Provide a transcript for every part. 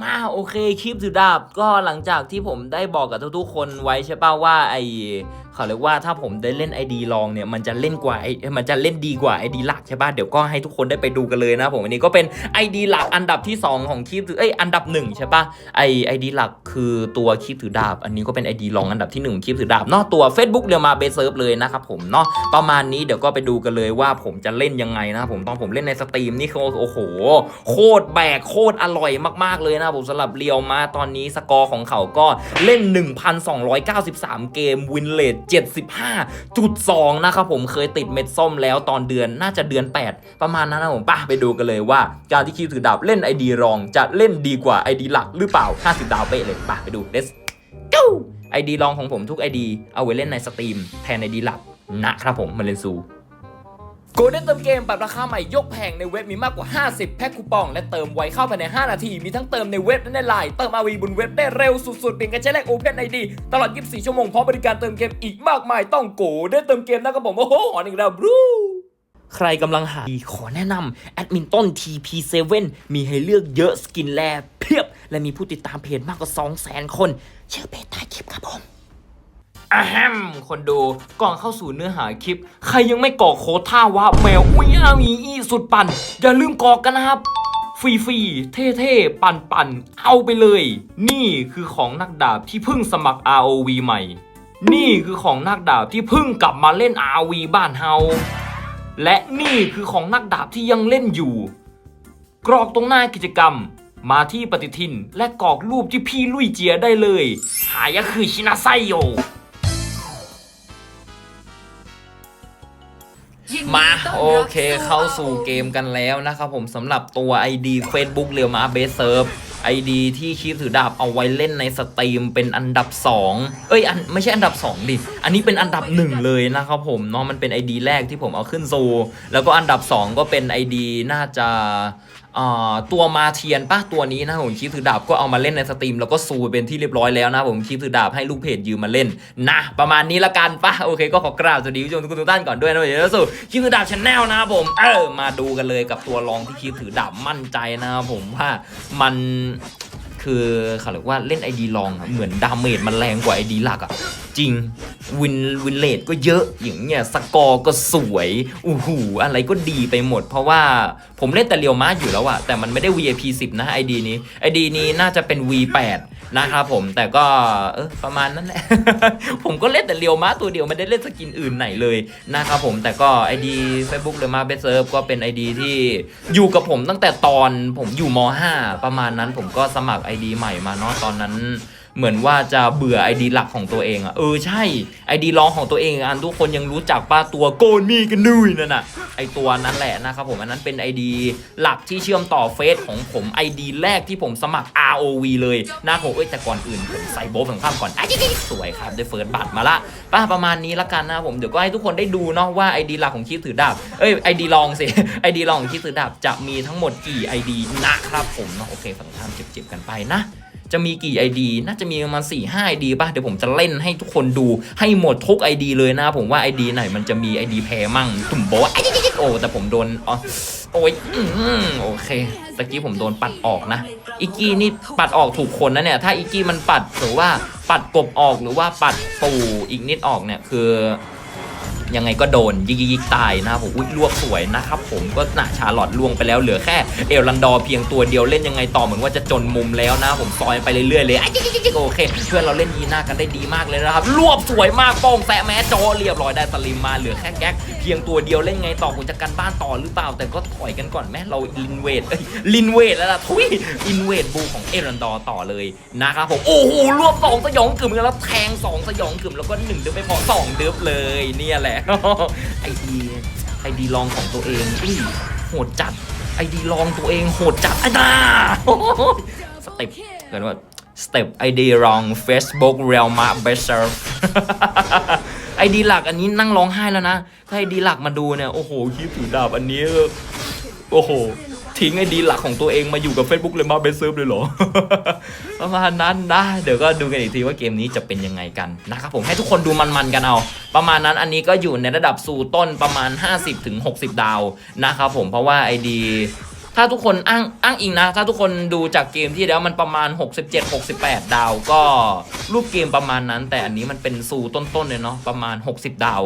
มาโอเคคลิปสุดาบก็หลังจากที่ผมได้บอกกับทุกๆคนไว้ใช่ป่าว่าไอ เขาเรียกว่าถ้าผมได้เล่น ID ลองเนี่ยมันจะเล่นกว่าไอมันจะเล่นดีกว่า ID หลักใช่ป่ะเดี๋ยวก็ให้ทุกคนได้ไปดูกันเลยนะผมอันนี้ก็เป็น ID หลักอันดับที่ 2 ของคลิปถือเอ้ยอันดับหนึ่งใช่ป่ะไอ ID หลักคือตัวคลิปถือดาบ อันนี้ก็เป็น ID ลองอันดับที่หนึ่งคลิปถือดาบเนาะตัว Facebook เรียวมาเบสเซิร์ฟเลยนะครับผมเนาะประมาณนี้เดี๋ยวก็ไปดูกันเลยว่าผมจะเล่นยังไงนะผมตอนผมเล่นในสตรีมนี่คือโอ้โห โคตรแบกโคตรอร่อยมากๆเลยนะผมสำหรับเรียวมาตอนนี้สกอร์ของเขาก็เล่น 1,293 เกมวินเลท75.2 นะครับผมเคยติดเม็ดส้มแล้วตอนเดือนน่าจะเดือน 8 ประมาณนั้นนะผมป่ะไปดูกันเลยว่า การที่คิวถือดาบเล่น ID รองจะเล่นดีกว่า ID หลักหรือเปล่า 50 ดาวเป๊ะเลยป่ะไปดู let's go ID รองของผมทุก ID เอาไว้เล่นในสตรีมแทน ID หลักนะครับผมมาเล่นซู โกลเด้นเติมเกมปรับราคาใหม่ยกแผงในเว็บมีมากกว่า 50 แพ็คคูปอง และเติมไวเข้าภายใน 5 นาที มีทั้งเติมในเว็บและในไลน์เติมอาวีบนเว็บได้เร็วสุดๆเพียงแค่ใช้เลขโอเพนไอดีตลอด 24 ชั่วโมงพร้อมบริการเติมเกมอีกมากมายต้องโกลเด้นเติมเกมนะครับผมโอ้โหหอนอีกแล้วบรูใครกำลังหาขอแนะนำแอดมินต้น TP7 มีให้เลือกเยอะสกินแลเพียบ และมีผู้ติดตามเพจมากกว่า 200,000 คนเชื่อเพจใต้คลิปครับผม อะแฮมคนดูก่อนเข้าสู่เนื้อหาคลิป ใครยังไม่กรอกโค้ดท่าว่าแมวอุ้ยอาวีอีสุดปั่น อย่าลืมกอกกันนะครับฟรีฟรีๆเท่ๆปั่นปั่นๆ เอาไปเลย นี่คือของนักดาบที่เพิ่งสมัคร ROV ใหม่ นี่คือของนักดาบที่เพิ่งกลับมาเล่น ROV บ้านเฮาและนี่คือของนักดาบที่ยังเล่นอยู่ กรอกตรงหน้ากิจกรรม มาที่ปฏิทินและกรอกรูปที่พี่ลุยเจียได้เลย หายะคือชินาไซโย มาโอเคเข้าสู่เกมกันแล้วนะครับผมสำหรับตัว ID Facebook เรียวมาเบสเซิร์ฟไอดีที่คีบถือดาบเอาไว้เล่นในสตรีมเป็นอันดับ 2 เอ้ยอันไม่ใช่อันดับ 2 ดิ อันนี้เป็นอันดับ 1 เลยนะครับผมเนาะมันเป็น ID แรกที่ผมเอาขึ้นโซ แล้วก็อันดับ 2 ก็เป็น ID น่าจะ ตัวมาเทียนปะตัวนี้นะผมคีบถือดาบก็เอามาเล่นในสตรีมแล้วก็ซูเป็นที่เรียบร้อยแล้วนะผมคีบถือดาบให้ลูกเพจยืมมาเล่นนะประมาณนี้ละกันปะโอเคก็ขอกราบสวัสดีผู้ชมทุกท่านก่อนด้วยนะเดี๋ยวเราสู่คีบถือดาบชาแนลนะครับผมเออมาดูกันเลยกับตัวรองที่คีบถือดาบมั่นใจนะครับผมว่ามัน คือเขาเรียกว่าเล่นไอดีลองอะเหมือนดาเมจมันแรงกว่าไอดีหลักอะจริงวินวินเลดก็เยอะอย่างเงี้ยสกอร์ก็สวยอู้หูอะไรก็ดีไปหมด เพราะว่าผมเล่นแต่เรียวมาอยู่แล้วอะแต่มันไม่ได้ VIP 10 นะไอดีนี้ไอดีนี้น่าจะเป็น V8 นะครับผมแต่ก็เออประมาณนั้นแหละ ผมก็เล่นแต่เรียวมาตัวเดียวไม่ได้เล่นสกินอื่นไหนเลยนะครับผมแต่ก็ไอดี a c e b o o k เรียวมาเบสเซิร์ฟก็เป็นไอดีที่อยู่กับผมตั้งแต่ตอนผมอยู่ม .5 ประมาณนั้นผมก็สมัครไอดีใหม่มาเนาะตอนนั้น เหมือนว่าจะเบื่อ ID หลักของตัวเองอะเออใช่ ID รองของตัวเองอันทุกคนยังรู้จักป้าตัวโกนมีกันนุยนั่นน่ะไอตัวนั้นแหละนะครับผมอันนั้นเป็น ID หลักที่เชื่อมต่อเฟซของผม ID แรกที่ผมสมัคร ROV เลยนะผมเอ้ยแต่ก่อนอื่นผมใส่โบฟของข้ามก่อนอะสวยครับได้เฟิร์สบัตรมาละป้าประมาณนี้ละกันนะผมเดี๋ยวก็ให้ทุกคนได้ดูเนาะว่า ID หลักของคิดถือดาบเอ้ย ID รองสิ ID รองของคิดถือดาบจะมีทั้งหมดกี่ ID นะครับผมเนาะโอเคฝั่งข้ามเจ็บๆกันไปนะ จะมีกี่ ID น่าจะมีประมาณ4 5 ID ป่ะ เดี๋ยวผมจะเล่นให้ทุกคนดูให้หมดทุก ID เลยนะ ผมว่า ID ไหนมันจะมี ID แพ้มั่งตุ่มโบะไอ้โอ้แต่ผมโดนอ๋อโอ้ยอื้อหือโอเคตะกี้ผมโดนปัดออกนะอิกกี้นี่ปัดออกถูกคนนะเนี่ย ถ้าอิกกี้มันปัดหรือว่าปัดกบออกหรือว่าปัดปูอีกนิดออกเนี่ยคือ ยังไงก็โดนยิกยิกตายนะครับผมอุ้ยลวกสวยนะครับผมก็หนาชาลอดลวงไปแล้วเหลือแค่เอลันดอร์เพียงตัวเดียวเล่นยังไงต่อเหมือนว่าจะจนมุมแล้วนะผมซอยไปเรื่อยๆเลยไอ้ยิกยิกโอเคเพื่อนเราเล่นยีน่ากันได้ดีมากเลยนะครับรวบสวยมากป้องแซะแม้จอเรียบร้อยได้สลิมมาเหลือแค่แก๊กเพียงตัวเดียวเล่นไงต่อผมจะกันบ้านต่อหรือเปล่า แต่ก็ถอยกันก่อนแม่เราลินเวทเอ้ยลินเวทแล้วล่ะทุยอินเวทบูของเอลันดอร์ต่อเลยนะครับผมโอ้โหรวบสองสยองกึ่มกันแล้วแทงสองสยองกึ่มแล้วก็หนึ่งเดิมไม่พอสองเดิมเลยเนี่ยแหละไอดีไอดีลองของตัวเองอุ้ยโหดจัดไอดีลองตัวเองโหดจัดไอ้ตาสเต็ปเกินว่าสเต็ปไอดีลอง Facebook Real Ma b e s t e r ไอดีหลักอันนี้นั่งร้องไห้แล้วนะ ถ้าไอดีหลักมาดูเนี่ย โอ้โหคลิปถือดาบอันนี้ โอ้โห ทิ้งไอดีหลักของตัวเองมาอยู่กับ Facebook เลยมาเบสซิร์ฟเลยเหรอ ประมาณนั้นนะ เดี๋ยวก็ดูกันอีกทีว่าเกมนี้จะเป็นยังไงกันนะครับผมให้ทุกคนดูมันๆกันเอา ประมาณนั้นอันนี้ก็อยู่ในระดับสู่ต้นประมาณ 50-60 ดาวนะครับผมเพราะว่าไอดีถ้าทุกคนอ้างอ้างอิงนะ ถ้าทุกคนดูจากเกมที่แล้วมันประมาณ 67 68 ดาว ก็รูปเกมประมาณนั้น แต่อันนี้มันเป็นซูต้นๆเลยเนาะประมาณ 60 ดาว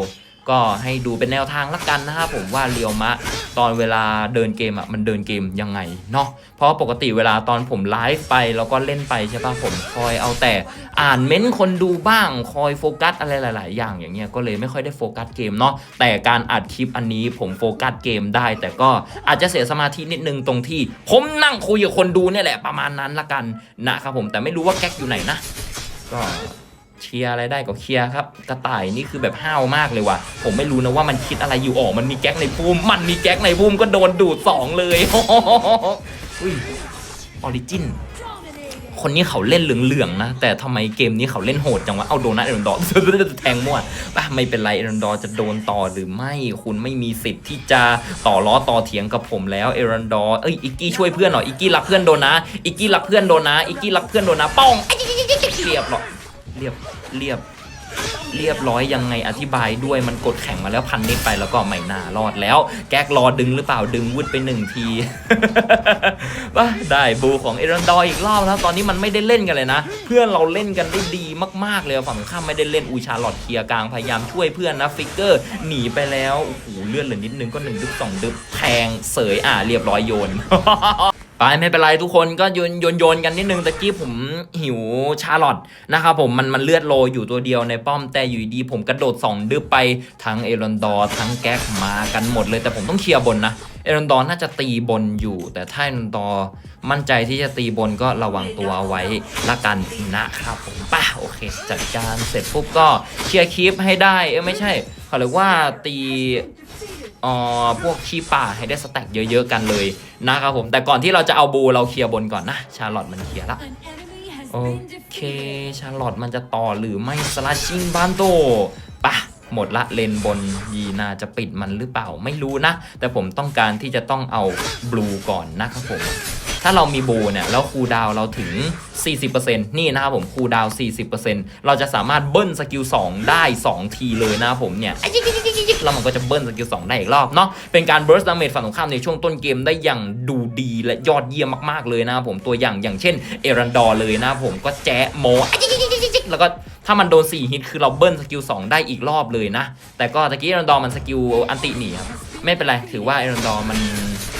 ก็ให้ดูเป็นแนวทางละกันนะครับผมว่าเรียวมะตอนเวลาเดินเกมอะมันเดินเกมยังไงเนาะเพราะปกติเวลาตอนผมไลฟ์ไปแล้วก็เล่นไปใช่ปะผมคอยเอาแต่อ่านเม้นต์คนดูบ้างคอยโฟกัสอะไรหลาย ๆ อย่างอย่างเงี้ยก็เลยไม่ค่อยได้โฟกัสเกมเนาะแต่การอัดคลิปอันนี้ผมโฟกัสเกมได้ แต่ก็อาจจะเสียสมาธินิดนึงตรงที่ ผมนั่งคุยกับคนดูเนี่ยแหละประมาณนั้นละกันนะครับผมแต่ไม่รู้ว่าแก๊กอยู่ไหนนะ ก็ เชียร์อะไรได้ก็เคลียร์ครับกระต่ายนี่คือแบบห้าวมากเลยว่ะ ผมไม่รู้นะว่ามันคิดอะไรอยู่ออกมันมีแก๊กในภูมิมันมีแก๊กในภูมิก็โดนดูดสองเลยอุ้ยออริจินคนนี้เขาเล่นเหลืองๆนะ แต่ทำไมเกมนี้เขาเล่นโหดจังวะ เอาโดนัทเอรอนดอร์แทงมั่วป่ะไม่เป็นไรเอรอนดอร์จะโดนต่อหรือไม่คุณไม่มีสิทธิ์ที่จะต่อล้อต่อเถียงกับผมแล้วเอรอนดอร์เอ้ยอิกกี้ช่วยเพื่อนหน่อยอิกกี้รักเพื่อนโดนนะอิกกี้รักเพื่อนโดนนะอิกกี้รักเพื่อนโดนนะป้องเรียบหรอก เรียบเรียบเรียบร้อยยังไงอธิบายด้วยมันกดแข่งมาแล้วพันนิดไปแล้วก็ไม่น่ารอดแล้ว แก๊กรอดึงหรือเปล่าดึงวุดไปหนึ่งทีว้าได้บูของเอรันดอร์อีกรอบแล้วตอนนี้มันไม่ได้เล่นกันเลยนะ เพื่อนเราเล่นกันได้ดีมากๆเลยฝั่งข้ามไม่ได้เล่นอูชาลอดเคลียร์กลางพยายามช่วยเพื่อนนะฟิกเกอร์หนีไปแล้วโอ้โหเลื่อนเหลือนิดนึงก็หนึ่งดึบสองดึบแทงเสยอ่าเรียบร้อยโยน ไปไม่เป็นไรทุกคนก็โยนโยนโยนกันนิดนึงตะกี้ผมหิวชาร์ลอตนะครับผมมันมันเลือดโลอยู่ตัวเดียวในป้อมแต่อยู่ดี ผมกระโดดสองดึบไปทั้งเอรอนดอร์ทั้งแก๊กมากันหมดเลยแต่ผมต้องเคลียร์บนนะเอรอนดอร์น่าจะตีบนอยู่ แต่ถ้าเอรอนดอร์มั่นใจที่จะตีบนก็ระวังตัวเอาไว้ละกันนะครับผมป่ะโอเค จัดการเสร็จปุ๊บก็เคลียร์คลิปให้ได้เออไม่ใช่เขาเรียกว่าตี เอ่อพวกขี้ป่าให้ได้สแต็กเยอะๆกันเลยนะครับผม แต่ก่อนที่เราจะเอาบูเราเคลียร์บนก่อนนะ ชาร์ลอตมันเคลียร์ละโอเค ชาร์ลอตมันจะต่อหรือไม่สลัชชิงบานโตปะหมดละเลนบนยีนาจะปิดมันหรือเปล่าไม่รู้นะ แต่ผมต้องการที่จะต้องเอาบลูก่อนนะครับผม ถ้าเรามีบูเนี่ยแล้วคูลดาวน์เราถึง 40%นี่นะครับผมคูลดาวน์40%เราจะสามารถเบิ้ลสกิล2ได้ 2 ทีเลยนะครับผมเนี่ยแล้วมันก็จะเบิ้ลสกิล2ได้อีกรอบเนาะเป็นการเบิร์สดาเมจฝั่งตรงข้ามในช่วงต้นเกมได้อย่างดูดีและยอดเยี่ยมมากๆเลยนะครับผมตัวอย่างอย่างเช่นเอรันดอร์เลยนะครับผมก็แจ๊ะโมแล้วก็ถ้ามันโดน 4 ฮิตคือเราเบิ้ลสกิล 2 ได้อีกรอบเลยนะ แต่ก็ตะกี้เอรันดอร์มันสกิลอันติหนีครับ ไม่เป็นไร ถือว่าเอรันดอร์มัน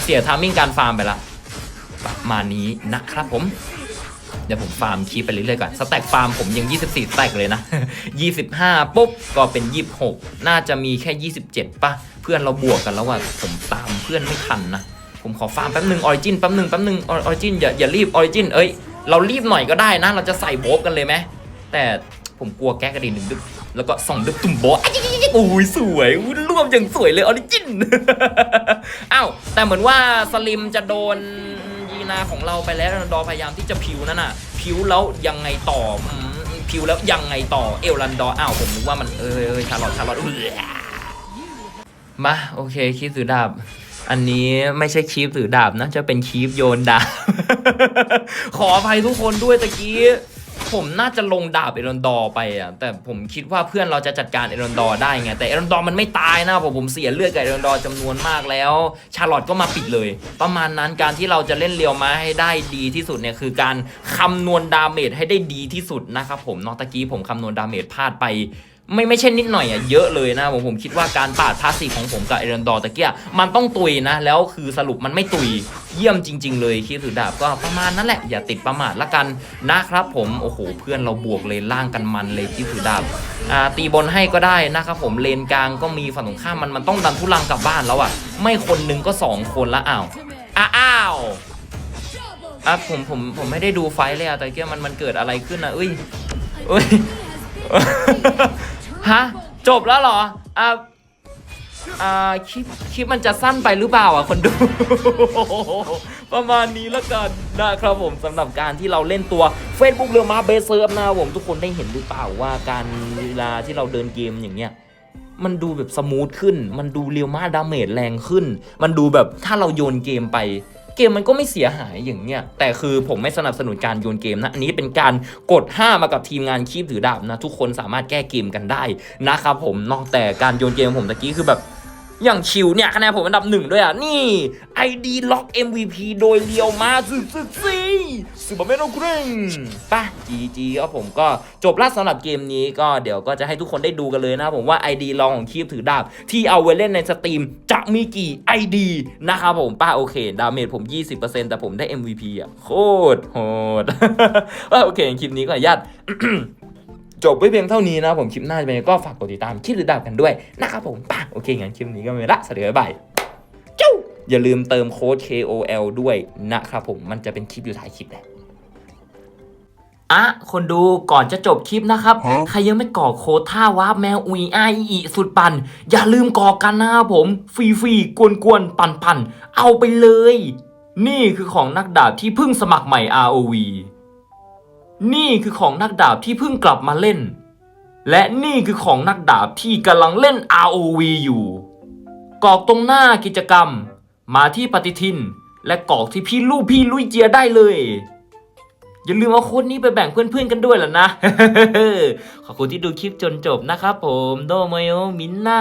เสียทามมิ่งการฟาร์มไปละประ มาณนี้นะครับผม เดี๋ยวผมฟาร์มคีไปเรื่อยๆก่อนสแต็กฟาร์มผมยัง 24สแต็กเลยนะ 25 ปุ๊บ ก็เป็น 26 น่าจะมีแค่ 27ป่ะ เพื่อนเราบวกกันแล้วว่าผมตามเพื่อนไม่ทันนะ ผมขอฟาร์มแป๊บหนึ่งออริจินแป๊บหนึ่งแป๊บหนึ่งออริจินอย่าอย่ารีบออริจินเอ้ยเรารีบหน่อยก็ได้นะ เราจะใส่โบฟกันเลยไหมแต่ผมกลัวแก๊กระดิ่งหนึ่งดึกแล้วก็ส่องดึกตุ่มโบ๊ะโอ้ยสวยอุ๊ยรวมอย่างสวยเลยออริจิน อ้าว แต่เหมือนว่าสลิมจะโดน นาของเราไปแล้วดอพยายามที่จะพิวนั่นน่ะ พิวแล้วยังไงต่อพิวแล้วยังไงต่อเอลลันดอร์อ้าวผมนึกว่ามันเออชาลอตชาลอตมาโอเคคลิปถือดาบ อันนี้ไม่ใช่คลิปถือดาบนะจะเป็นคีบโยนดาบ ขออภัยทุกคนด้วยตะกี้ ผมน่าจะลงดาบเอรอนดอร์ไปอะแต่ผมคิดว่าเพื่อนเราจะจัดการเอรอนดอร์ได้ไง แต่เอรอนดอร์มันไม่ตายนะผมผมเสียเลือดกับเอรอนดอร์จำนวนมากแล้ว ชาร์ลอตก็มาปิดเลย ประมาณนั้นการที่เราจะเล่นเรียวมาให้ได้ดีที่สุดเนี่ยคือการคำนวณดาเมจให้ได้ดีที่สุดนะครับผมนอกตะกี้ผมคำนวณดาเมจพลาดไป ไม่ไม่ใช่นิดหน่อยอะเยอะเลยนะผมผมคิดว่าการปาดพาสซีของผมกับเอรันดอร์ตะเกียมันต้องตุยนะ แล้วคือสรุปมันไม่ตุยเยี่ยมจริง ๆ เลยคิดถือดาบก็ประมาณนั้นแหละ อย่าติดประมาทละกันนะครับผมโอ้โห เพื่อนเราบวกเลยล่างกันมันเลยคิดถือดาบอ่าตีบนให้ก็ได้นะครับผมเลนกลางก็มีฝั่งตรงข้ามมันมันต้องดันทุลังกลับบ้านแล้วอะ ไม่คนนึงก็สองคนละอ้าวอ้าวอ้าวอะผมผมผมไม่ได้ดูไฟเลยอะต่เกียมันมันเกิดอะไรขึ้นนะเอ้ยเอ้ย ฮะ จบแล้วเหรอ อ่าอ่าคลิปคลิปมันจะสั้นไปหรือเปล่าอะคนดู ประมาณนี้แล้วกันนะครับผมสำหรับการที่เราเล่นตัว Facebook เรือมาเบสเซิร์ฟนะผมทุกคนได้เห็นหรือเปล่าว่าการเวลาที่เราเดินเกมอย่างเงี้ยมันดูแบบสมูทขึ้น มันดูเรียวมาดาเมจแรงขึ้น มันดูแบบถ้าเราโยนเกมไป เกมมันก็ไม่เสียหายอย่างเนี้ยแต่คือผมไม่สนับสนุนการโยนเกมนะอันนี้เป็นการกด 5 มากับทีมงานคีบถือดาบนะทุกคนสามารถแก้เกมกันได้นะครับผมนอกแต่การโยนเกมผมตะกี้คือแบบ อย่างชิวเนี่ยคะแนนผมอันดับหนึ่งด้วยอะ นี่ ID ล็อก MVP โดยเลียวมาสึสึซีซูเปอร์แมนโอเกรนป่ะ GG ก็ผมก็จบแล้วสำหรับเกมนี้ก็เดี๋ยวก็จะให้ทุกคนได้ดูกันเลยนะผมว่า ID ลองของคีบถือดาบ ที่เอาไว้เล่นในสตรีมจะมีกี่ ID นะครับผมป้าโอเค ดาเมจผม 20%แต่ผมได้ MVP อะ โคตรโหดว่าโอเคคลิปนี้ก็อนุญาต จบไว้เพียงเท่านี้นะผมคลิปหน้าจะเป็นยังไงก็ฝากกดติดตามคลิปหรือดาบกันด้วยนะครับผมป่ะโอเคงั้นคลิปนี้ก็ไม่ละสวัสดีบ๊ายบายเจ้าอย่าลืมเติมโค้ด KOL ด้วยนะครับผมมันจะเป็นคลิปอยู่ท้ายคลิปแหละอะคนดูก่อนจะจบคลิปนะครับ ใครยังไม่กรอกโค้ดท่าวาร์ปแมวอุยไออีสุดปัน อย่าลืมกรอกกันนะครับผม ฟรีฟรีๆกวนกวนๆปันปันๆ เอาไปเลย นี่คือของนักดาบที่เพิ่งสมัครใหม่ ROV นี่คือของนักดาบที่เพิ่งกลับมาเล่น และนี่คือของนักดาบที่กำลังเล่น ROV อยู่กรอกตรงหน้ากิจกรรม มาที่ปฏิทิน และกรอกที่พี่ลู่พี่ลุยเจียได้เลย อย่าลืมเอาโค้ดนี้ไปแบ่งเพื่อนๆกันด้วยล่ะนะ ขอบคุณที่ดูคลิปจนจบนะครับผม โดโมโยมินนา